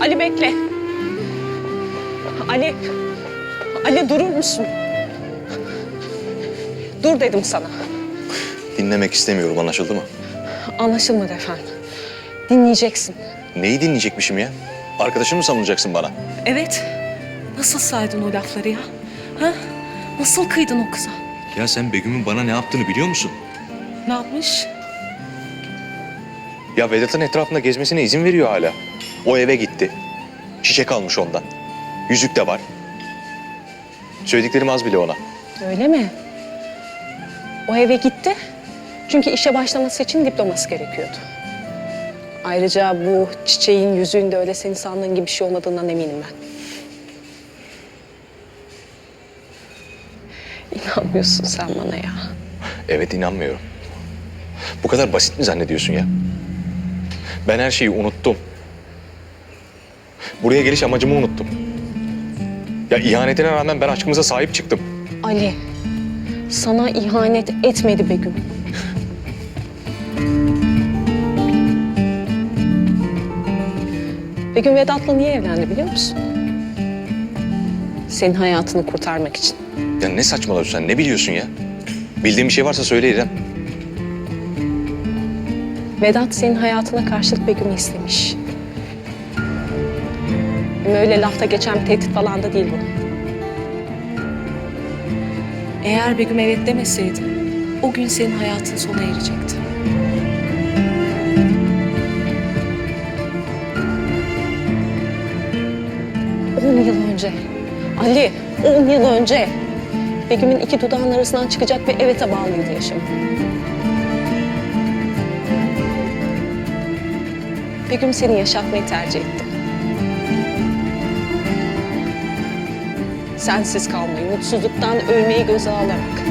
Ali bekle. Ali. Ali durur musun? Dur dedim sana. Dinlemek istemiyorum anlaşıldı mı? Anlaşılmadı efendim. Dinleyeceksin. Neyi dinleyecekmişim ya? Arkadaşın mı savunacaksın bana? Evet. Nasıl saydın o lafları ya? Ha? Nasıl kıydın o kıza? Ya sen Begüm'ün bana ne yaptığını biliyor musun? Ne yapmış? Ya Vedat'ın etrafında gezmesine izin veriyor hala. O eve gitti. Çiçek almış ondan. Yüzük de var. Söylediklerim az bile ona. Öyle mi? O eve gitti. Çünkü işe başlaması için diploması gerekiyordu. Ayrıca bu çiçeğin yüzüğün de öyle senin sandığın gibi bir şey olmadığından eminim ben. İnanmıyorsun sen bana ya. Evet inanmıyorum. Bu kadar basit mi zannediyorsun ya? Ben her şeyi unuttum. Buraya geliş amacımı unuttum. Ya ihanetine rağmen ben aşkımıza sahip çıktım. Ali, sana ihanet etmedi Begüm. Begüm Vedat'la niye evlendi biliyor musun? Senin hayatını kurtarmak için. Ya ne saçmalıyorsun sen? Ne biliyorsun ya? Bildiğin bir şey varsa söyle İrem. Vedat senin hayatına karşılık Begüm'ü istemiş. Öyle lafta geçen bir tehdit falan da değil bu. Eğer Begüm evet demeseydi, o gün senin hayatın sona erecekti. On yıl önce, Ali, on yıl önce Begüm'ün iki dudağın arasından çıkacak ve evete bağlıydı yaşam. Begüm seni yaşatmayı tercih etti. Sensiz kalmayı, mutsuzluktan ölmeyi göze alarak.